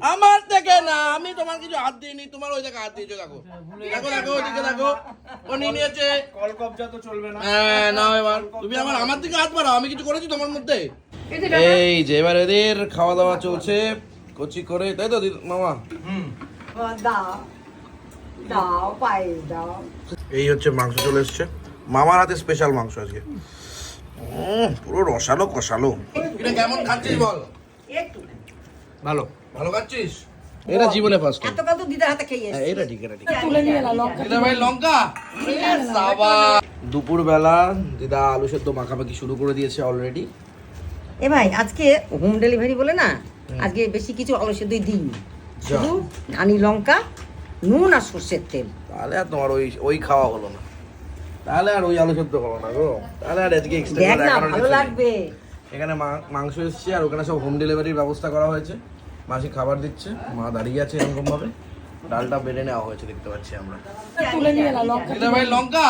আমার থেকে না আমি তোমার কিছু হাত দিইনি তোমার ওই জায়গায় হাত দিয়েছ দেখো। দেখো দেখো ওইদিকে দেখো। ও নিয়ে নিয়েছে। কল কবজা তো চলবে না। হ্যাঁ নাও এবার। তুমি আমার আমার দিকে হাত বাড়াও আমি কিছু করেছি তোমার মধ্যে? এই যে এবার এদের খাওয়া দাওয়া চলছে কচি করে। তাই তো দিদি- মামা? দাও। এই হচ্ছে মাংস চলে এসছে। মামার হাতে স্পেশাল মাংস আজকে। উম, পুরো রসালো কষালো। এটা কেমন খাচ্ছিস বল? ভালো। ভালো খাচ্ছিস? এটা জীবনে ফার্স্ট এত কাল তো দিদার হাতে খেয়ে এসেছি। এটা ঠিক এটা ঠিক। তুলে নিয়ে এলাম লঙ্কা দিদা ভাই লঙ্কা? দুপুর বেলা দিদা আলু সেদ্ধ মাখামাখি শুরু করে দিয়েছে অলরেডি এ ভাই আজকে হোম ডেলিভারি বলে না? আজকে বেশি কিছু আলু সেদ্ধই দিই শুধু ধানি লঙ্কা নুন আর সর্ষের তেল। তাহলে আর তোমার ওই ওই খাওয়া হলো না। তাহলে আর ওই আলু সেদ্ধ হলো না গো। তাহলে আর আজকে এক্সট্রা ভালো লাগবে। এখানে মা- মাংস এসছে আর ওখানে সব হোম ডেলিভারির ব্যবস্থা করা হয়েছে। মাসি খাবার দিচ্ছে মা দাঁড়িয়ে আছে এরকম ভাবে ডালটা বেড়ে নেওয়া হয়েছে দেখতে পাচ্ছি আমরা। ভাই লঙ্কা?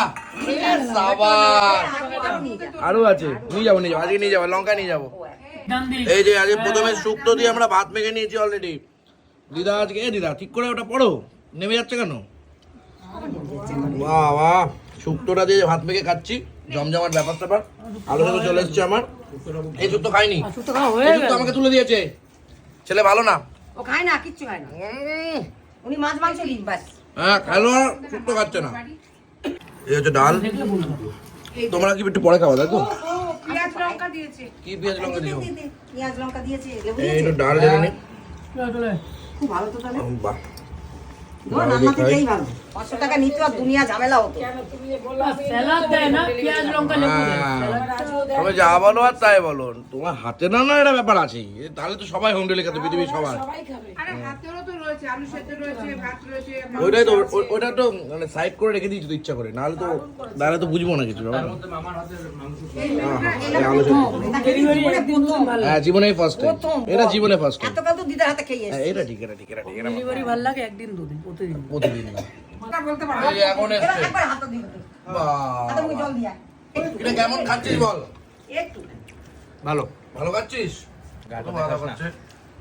আরও আছে নিয়ে যাব নিয়ে যাব আজকে নিয়ে যাব লঙ্কা নিয়ে যাব। এই যে আজকে প্রথমে শুক্তো দিয়ে আমরা ভাত মেখে নিয়েছি অলরেডি দিদা আজকে এ দিদা ঠিক করে ওটা পড়ো নেমে যাচ্ছে কেন? বাহ বাহ শুক্তোটা দিয়ে ভাত মেখে খাচ্ছি জমজমার ব্যাপার। স্যাপার আলু সেদ্ধ চলে এসছে আমার। এই শুক্তো খাইনি। খাওয়া এই শুক্তো আমাকে তুলে দিয়েছে। ছেলে ভালো না? ও খায় না কিচ্ছু খায় না। উনি মাছ মাংস দিন বাস। হ্যাঁ খেলো শুক্তো খাচ্ছে না। এই হচ্ছে ডাল। তোমরা কি একটু পরে খাওয়া তাই তো? পেঁয়াজ লঙ্কা দিয়েছে। কি পেঁয়াজ লঙ্কা দিও? পেঁয়াজ লঙ্কা দিয়েছে এই একটু ডাল ঢেলে নি। খুব ভালো তো তাহলে। বাহ। ধর রান্না ভালো। পাঁচশো টাকা নিতে আর দুনিয়া ঝামেলা হতো। হ্যাঁ। তবে যা বলো আর তাই বলো তোমার হাতে না না এটা ব্যাপার আছে। এ তাহলে তো সবাই হোম ডেলিভারি খাতে পৃথিবীর সবাই আরে হাতেরও তো রয়েছে আলু সেদ্ধ রয়েছে ভাত রয়েছে ওইটাই তো ওইটা তো মানে সাইড করে রেখে দিয়েছি তো ইচ্ছা করে। নাহলে তো নাহলে তো বুঝব না কিছু ব্যাপার। হ্যাঁ জীবনে ফার্স্ট এটা জীবনে ফার্স্ট এত কাল তো দিদার হাতে খেয়ে এটা ঠিক এটা ঠিক এটা ঠিক এটা ভালো লাগে একদিন দুদিন প্রতিদিন। প্রতিদিন। বলতে পারো। এই এখন এসছে। একবার হাতে দিন হাতে মুখে জল দিয়া। এটা কেমন খাচ্ছিস বল? একটু। ভালো। ভালো খাচ্ছিস? তো ভালো খাচ্ছে।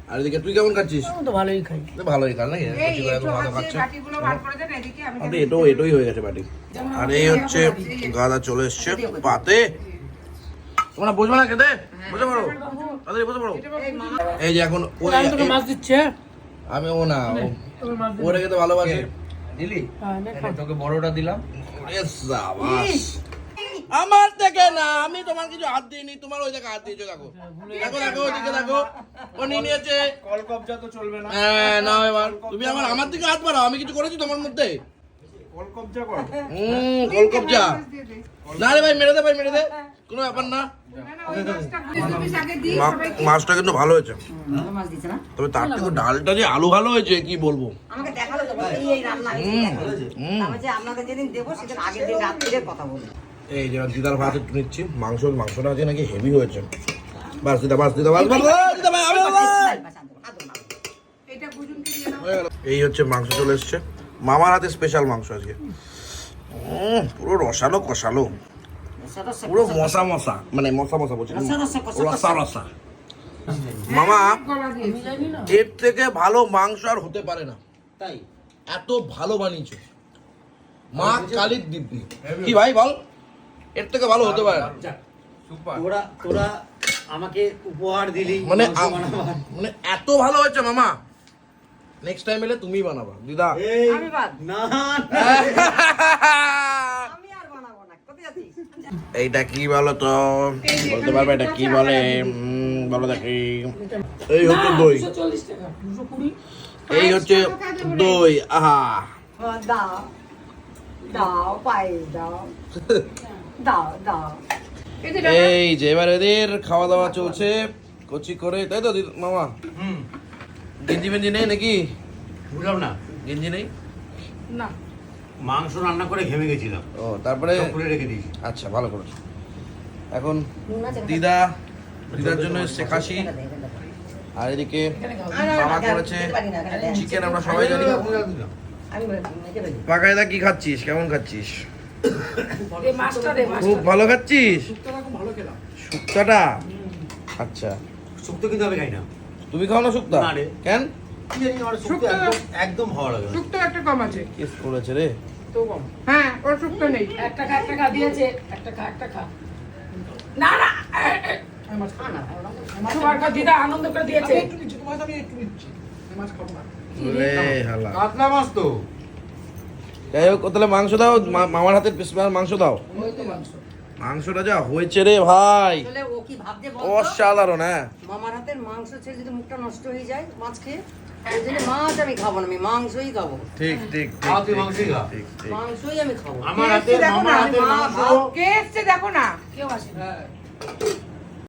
আর এদিকে তুই কেমন খাচ্ছিস? আমি তো ভালোই খাই। তো ভালোই খাল নাকি? এই করে ভালো হাতে বাটিগুলো বার করে দেন এদিকে আমি আরে এটাও এটাই হয়ে গেছে বাটি। আর এই হচ্ছে গাদা চলে এসছে। পাতে। তোমরা বুঝবে না খেতে? বুঝতে পারো তাড়াতাড়ি বুঝতে পারো এই যে এখন মাছ দিচ্ছে? আমি ও না ও- খেতে ভালোবাসে। দিলি? হ্যাঁ, নে। তোকে বড়টা দিলাম। আমার থেকে না আমি তোমার কিছু হাত দিইনি তোমার ওই জায়গায় হাত দিয়েছ দেখো। দেখো দেখো ওদিকে দেখো। ও নিয়ে নিয়েছে। কল কবজা তো চলবে না। হ্যাঁ নাও এবার। তুমি আমার আমার দিকে হাত বাড়াও আমি কিছু করেছি তোমার মধ্যে? কল কবজা কর। হুম কলকবজা। না রে ভাই মেরে দে ভাই মেরে দে। কোনো ব্যাপার না। না না ওই মাছটা কিন্তু ভালো হয়েছে। ভালো মাছ দিচ্ছে না? তবে তার থেকে ডালটা যে আলু ভালো হয়েছে কি বলব? আমাকে বলে, এই এই রান্না হয়েছে হুম যে যেদিন দেবো সেদিন আগের দিন রাত্রিরে কথা বলি এই যে দিদার ভাত একটু নিচ্ছি মাংস মাংসটা আজকে নাকি হেভি হয়েছে। বাস দিদা বাস দিদা বাস। এই হচ্ছে মাংস চলে এসছে। মামার হাতে স্পেশাল মাংস আজকে। পুরো রসালো কষালো। পুরো মশা মশা। মানে মশা মশা বলছি। রসা রসা। মামা এর থেকে ভালো মাংস আর হতে পারে না। তাই? এত ভালো বানিয়েছো মা কালীর দিব্যি। কি ভাই বল? এর থেকে ভালো হতে পারে। না তোরা তোরা আমাকে উপহার দিলি মানে। মানে এত ভালো হয়েছে মামা। নেক্সট টাইম এলে তুমি বানাবা দিদা। আমি বাদ। না আমি আর বানাবো না কোথায় যাচ্ছিস? এইটা কি বলো তো? বলতে পারবে এটা কি বলে? বলো দেখি। এই হচ্ছে দই। দুশো চল্লিশ টাকা দুশো কুড়ি। এই হচ্ছে দই আহা। দাও। দাও পায়েস দাও। দাও দাও। এই যে এবার এদের খাওয়া দাওয়া চলছে। কচি করে তাই তো দিদি- মামা? হুম। গেঞ্জি মেঞ্জি নেই নাকি? বুঝলাম না। গেঞ্জি নেই? না। মাংস রান্না করে ঘেমে গেছিলাম। ও তারপরে? করে রেখে দিয়েছি। আচ্ছা ভালো করেছ। এখন? দিদা দিদার জন্য এসছে খাসি আর এদিকে মামা করেছে চিকেন আমরা সবাই জানি। পাকায়দা কি খাচ্ছিস? কেমন খাচ্ছিস? খুব ভালো খাচ্ছিস? শুক্তোটা আচ্ছা। শুক্তো কিন্তু আমি খাই না। তুমি খাও না শুক্তা কেন? একদম ভালো লাগে। শুক্তো একটা কম আছে। কিস করেছে রে। তো কম। হ্যাঁ ওর শুক্তো নেই। একটা খা একটা খা দিয়েছে। একটা খা একটা খা। দিদা আনন্দ করে দিয়েছে। রে হালা। কাতলা মাছ তো। যাই হোক তাহলে মাংস দাও মামার হাতের মাংস দাও। ওই তো মাংস। মাংসটা যা হয়েছে রে ভাই। ও কি অসাধারণ হ্যাঁ। মামার হাতের মাংস ছেড়ে যদি মুখটা নষ্ট হয়ে যায় মাছ খেয়ে ওই জন্য মাছ আমি খাব না আমি মাংসই খাব। ঠিক ঠিক মাংসই আমি খাব। আমার হাতে দেখো মামার না? হাতের মাংস। কে এসছে দেখো না। কেউ আসে না